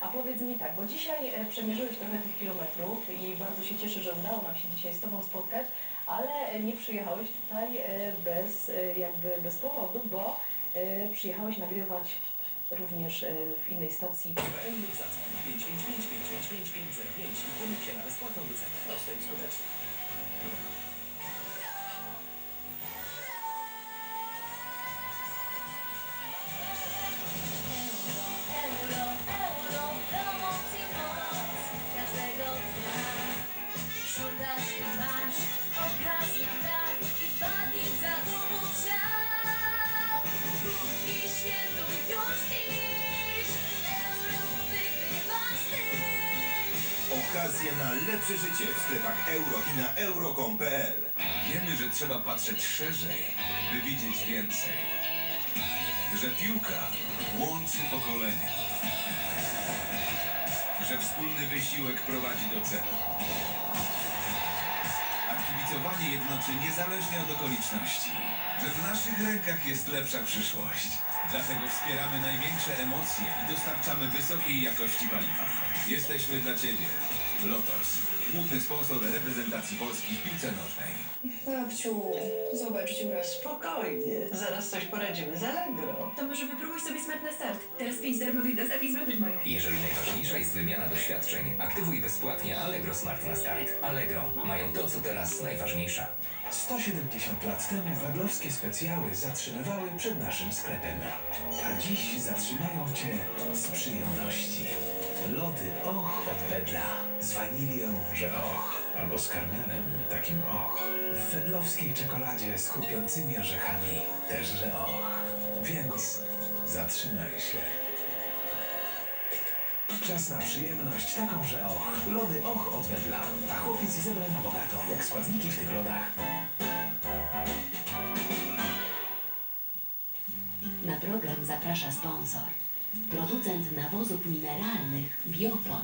A powiedz mi tak, bo dzisiaj e, przemierzyłeś trochę tych kilometrów i bardzo się cieszę, że udało nam się dzisiaj z Tobą spotkać, ale e, nie przyjechałeś tutaj e, bez, e, jakby bez powodu, bo e, przyjechałeś nagrywać również e, w innej stacji. zadzwoń 555 555 505 i na bezpłatną wycenę. Proste i skuteczne. Na lepsze życie w sklepach euro i na euro.com.pl Wiemy, że trzeba patrzeć szerzej, by widzieć więcej. Że piłka łączy pokolenia. Że wspólny wysiłek prowadzi do celu. A kibicowanie jednoczy niezależnie od okoliczności. Że w naszych rękach jest lepsza przyszłość. Dlatego wspieramy największe emocje i dostarczamy wysokiej jakości paliwa. Jesteśmy dla Ciebie. Lotos. Główny sponsor reprezentacji Polski w piłce nożnej. Babciu, zobacz dziurę. Spokojnie, zaraz coś poradzimy z Allegro. To może wypróbuj sobie Smart na start. Teraz pięć darmowych dostaw i zwrotów mają. Jeżeli najważniejsza jest wymiana doświadczeń, aktywuj bezpłatnie Allegro Smart na start. Allegro mają to, co teraz najważniejsze. 170 lat temu wedlowskie specjały zatrzymywały przed naszym sklepem. A dziś zatrzymają Cię z przyjemności. Lody och od wedla. Z wanilią, że och. Albo z karmelem, takim och. W wedlowskiej czekoladzie z chrupiącymi orzechami, też że och. Więc zatrzymaj się. Czas na przyjemność taką, że och. Lody och od wedla. A chłopiec zebrał na bogato, jak składniki w tych lodach. Na program zaprasza sponsor. Producent nawozów mineralnych Biopon.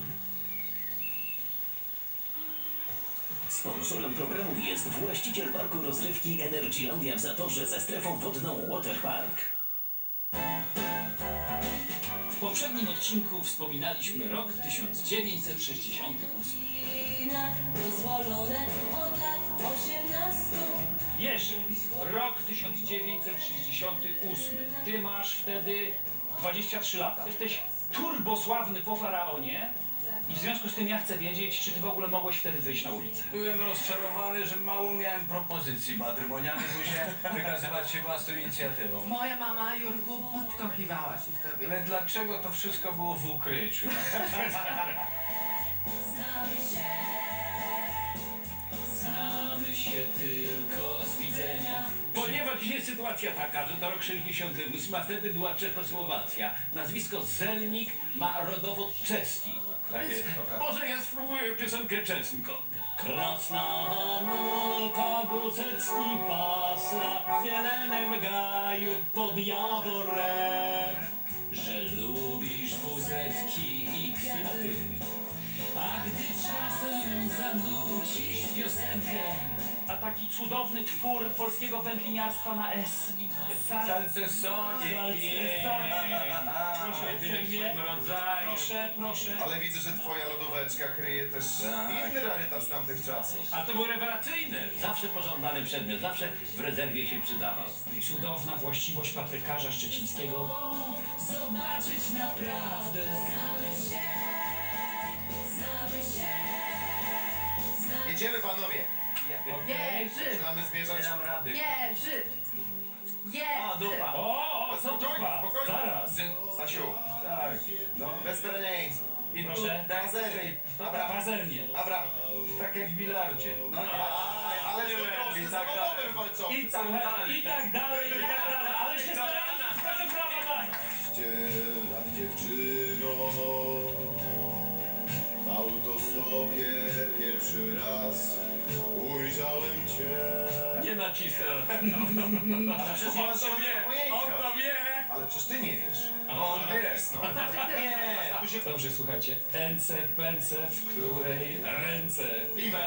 Sponsorem programu jest właściciel parku rozrywki Energylandia w Zatorze ze strefą wodną Waterpark. W poprzednim odcinku wspominaliśmy rok 1968. Wina dozwolone od lat 18. Jerzy, rok 1968. Ty masz wtedy 23 lata. Jesteś turbosławny po faraonie i w związku z tym ja chcę wiedzieć, czy ty w ogóle mogłeś wtedy wyjść na ulicę. Byłem rozczarowany, że mało miałem propozycji matrymonialnych, musiałem wykazywać się własną inicjatywą. Moja mama, Jurku, podkochiwała się w tobie. Ale dlaczego to wszystko było w ukryciu? Znamy się tylko z widzenia. Jest sytuacja taka, że to rok 68, a wtedy była Czechosłowacja. Nazwisko Zelnik ma rodowód czeski. Tak jest. Może ja spróbuję piosenkę czeską. Krasna nuta guzecki pasla w zielonym gaju pod jaworem. Że lubisz wuzetki i kwiaty, a gdy czasem zanucisz piosenkę. A taki cudowny twór polskiego wędliniarstwa na S. Salcesonie, Proszę uprzejmie. Proszę, proszę. Ale widzę, że twoja lodóweczka kryje też Tak. inny rarytas z tamtych czasów. A to był rewelacyjny. Zawsze pożądany przedmiot, zawsze w rezerwie się przydawał. Cudowna właściwość paprykarza szczecińskiego. Zobaczyć naprawdę. Jedziemy panowie! Jerzy! Zaczynamy zmierzać... Nie dam rady. Jerzy! A, Jerzy! dupa. O, o, co Spokojnie, dupa? spokojnie. Zaraz. Stasiu, Tak, no. bez. I Proszę. Razery. Dobra, Pazernie. dobra. tak jak w bilardzie. No, Ale to proszę, I za tak dalej. walczą. I tak dalej. I tak dalej, i tak dalej. Ale się staramy. Proszę brawa daj. lat Nie nacisnę. Ale przecież On to wie, on to wie. Ale przecież ty nie wiesz. On wie. No. Nie, tu się... Dobrze, słuchajcie. Ence, pęce, w której ręce. Piwa.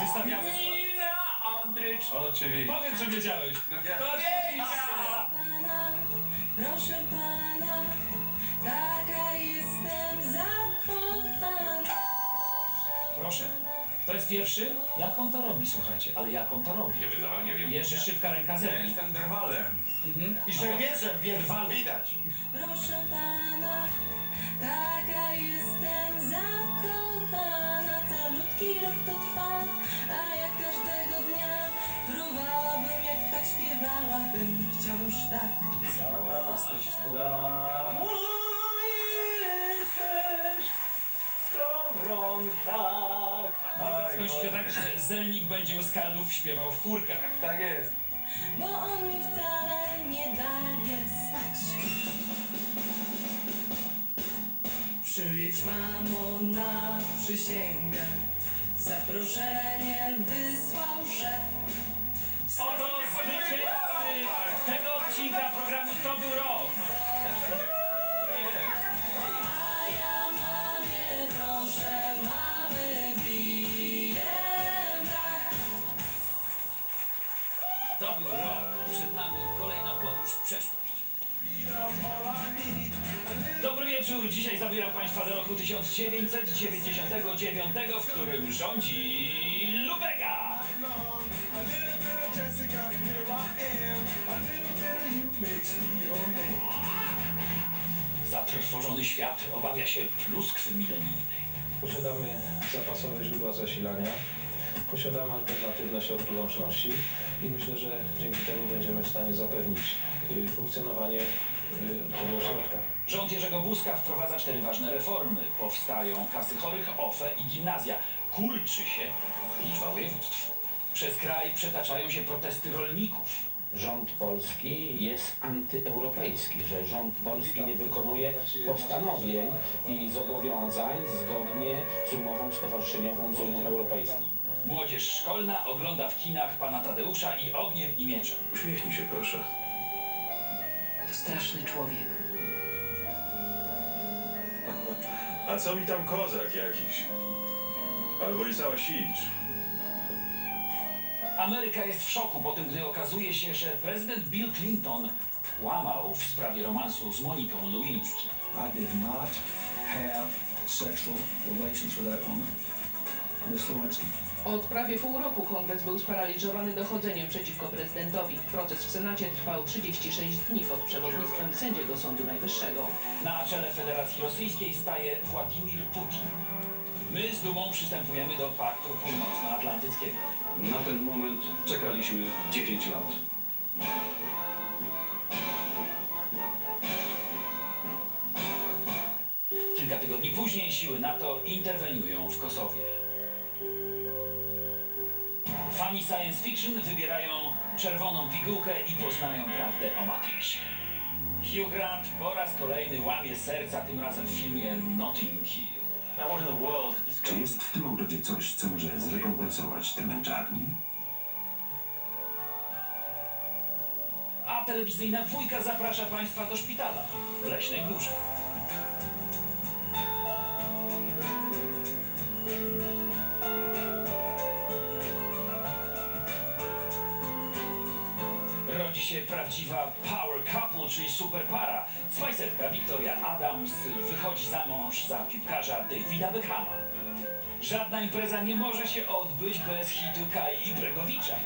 Wystawiamy. Nina Andrycz. Oczywiście. Powiedz, że wiedziałeś. ja- To nie Pana, proszę pana, pierwszy? Jak on to robi, słuchajcie, ale jak on to robi? Nie wydawa, nie wiem. Jerzy szybka ręka Ja jestem drwalem. Mhm. I żołnierzem, więc widać. Proszę pana, taka jestem zakochana. Calutki rok to trwa, a jak każdego dnia fruwałabym, jak tak śpiewałabym wciąż tak. Cała jesteś w to... Aj, Skończycie tak, że zelnik będzie u skaldów śpiewał w chórkach. Tak jest. Bo on mi wcale nie daje spać. Przyjedź mamo na przysięgę. Zaproszenie wysłał szef. Oto zwycięzcy tego odcinka programu To był rok. Przeszłość. Dobry wieczór. Dzisiaj zabieram Państwa do roku 1999, w którym rządzi Lubega. Zatrwożony świat obawia się pluskwy milenijnej. Posiadamy zapasowe źródła zasilania, posiadamy alternatywne środki łączności i myślę, że dzięki temu będziemy w stanie zapewnić y, funkcjonowanie y, tego ośrodka. Rząd Jerzego Buzka wprowadza cztery ważne reformy. Powstają kasy chorych, OFE i gimnazja. Kurczy się liczba województw. Przez kraj przetaczają się protesty rolników. Rząd polski jest antyeuropejski, że rząd polski nie wykonuje postanowień i zobowiązań zgodnie z umową stowarzyszeniową z Unią Europejską. Młodzież szkolna ogląda w kinach pana Tadeusza i Ogniem i Mieczem. Uśmiechnij się proszę. To straszny człowiek. A co mi tam kozak jakiś? Albo i cała sicz. Ameryka jest w szoku po tym, gdy okazuje się, że prezydent Bill Clinton łamał w sprawie romansu z Moniką Lewinsky. I did not have sexual relations with that woman, Miss Lewinsky. Od prawie pół roku kongres był sparaliżowany dochodzeniem przeciwko prezydentowi. Proces w Senacie trwał 36 dni pod przewodnictwem sędziego Sądu Najwyższego. Na czele Federacji Rosyjskiej staje Władimir Putin. My z dumą przystępujemy do Paktu Północnoatlantyckiego. Na ten moment czekaliśmy 10 lat. Kilka tygodni później siły NATO interweniują w Kosowie. Fani science fiction wybierają czerwoną pigułkę i poznają prawdę o Matrixie. Hugh Grant po raz kolejny łamie serca, tym razem w filmie Notting Hill. Czy jest w tym ogrodzie coś, co może zrekompensować te męczarnie? A telewizyjna dwójka zaprasza Państwa do szpitala w Leśnej Górze. Prawdziwa power couple, czyli super para. Spajsetka Victoria Adams wychodzi za mąż za piłkarza Davida Beckhama. Żadna impreza nie może się odbyć bez hitu Kai i Bregowicza.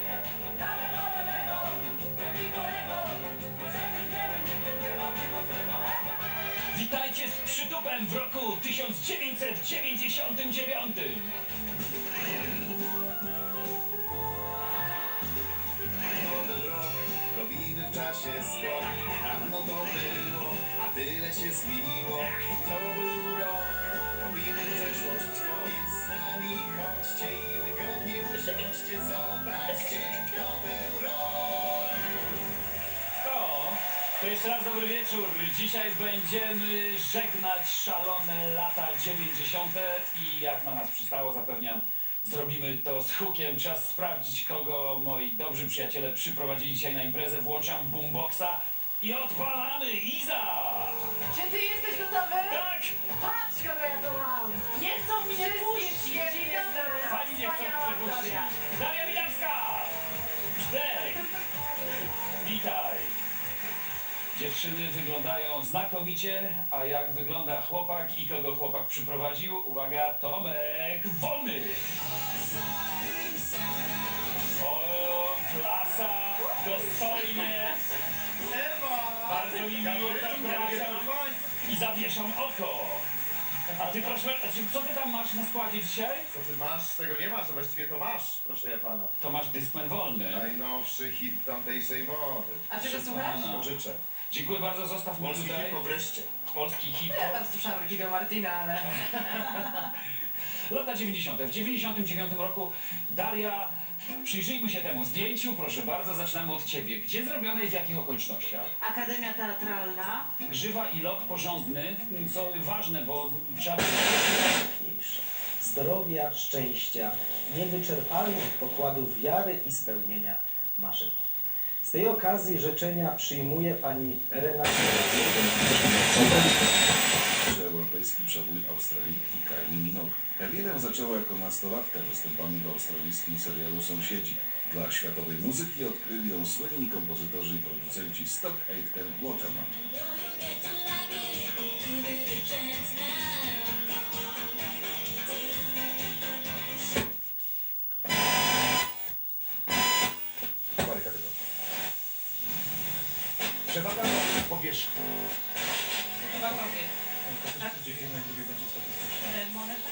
Witajcie z przytupem w roku 1999. tyle się zmieniło. To był rok, robimy przeszłość, więc z nami chodźcie i wygodnie usiądźcie, zobaczcie, to był rok. To, to jeszcze raz dobry wieczór. Dzisiaj będziemy żegnać szalone lata 90. i jak na nas przystało, zapewniam, zrobimy to z hukiem. Czas sprawdzić, kogo moi dobrzy przyjaciele przyprowadzili dzisiaj na imprezę. Włączam boomboxa i odpalamy Iza! Czy ty jesteś gotowy? Tak! Patrz, kogo ja tu mam! Nie chcą mnie puścić! Pani nie chce przepuścić. Daria Widawska! Czterech! Witaj! Dziewczyny. wyglądają znakomicie, a jak wygląda chłopak i kogo chłopak przyprowadził? Uwaga, Tomek Wolny! O, klasa, dostojnie. I zawieszam oko. A ty proszę, a czy- co ty tam masz na składzie dzisiaj? Co ty masz? Tego nie masz, a właściwie to masz, proszę ja pana. To masz Discman wolny. Najnowszy hit tamtejszej mody. A czego Proszę słuchasz? pana. Pożyczę. Dziękuję bardzo, zostaw mi Polski tutaj. hip wreszcie. Polski Ja hip-hop. tam słyszałam Rickiego Martina, ale... Lata 90. W 99 roku Daria, przyjrzyjmy się temu zdjęciu, proszę bardzo, zaczynamy od ciebie. Gdzie zrobione i w jakich okolicznościach? Akademia Teatralna. Grzywa i lok porządny, co ważne, bo trzeba... najważniejsze. Zdrowia, szczęścia, niewyczerpalnych pokładów wiary i spełnienia marzeń. Z tej okazji życzenia przyjmuje pani Renata. Europejski przebój Australijki Kylie Minogue. Karierę zaczęła jako nastolatka występami w australijskim serialu Sąsiedzi. Dla światowej muzyki odkryli ją słynni kompozytorzy i producenci Stock Aitken Waterman. Parę kategorii. Przewaga powierzchni. I drugie będzie statystyczne. E, Moneta?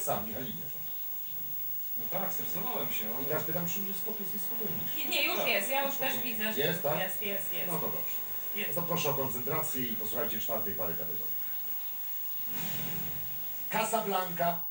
Sam, Michalinie. No tak, stresowałem się, I teraz pytam, czy już jest spokój, jesteś spokojniejszy. Nie, nie, już jest. Ja już też widzę, że Jest, tak? jest, jest, jest. No to dobrze. Jest. To proszę o koncentrację i posłuchajcie czwartej pary kategorii. Casablanca,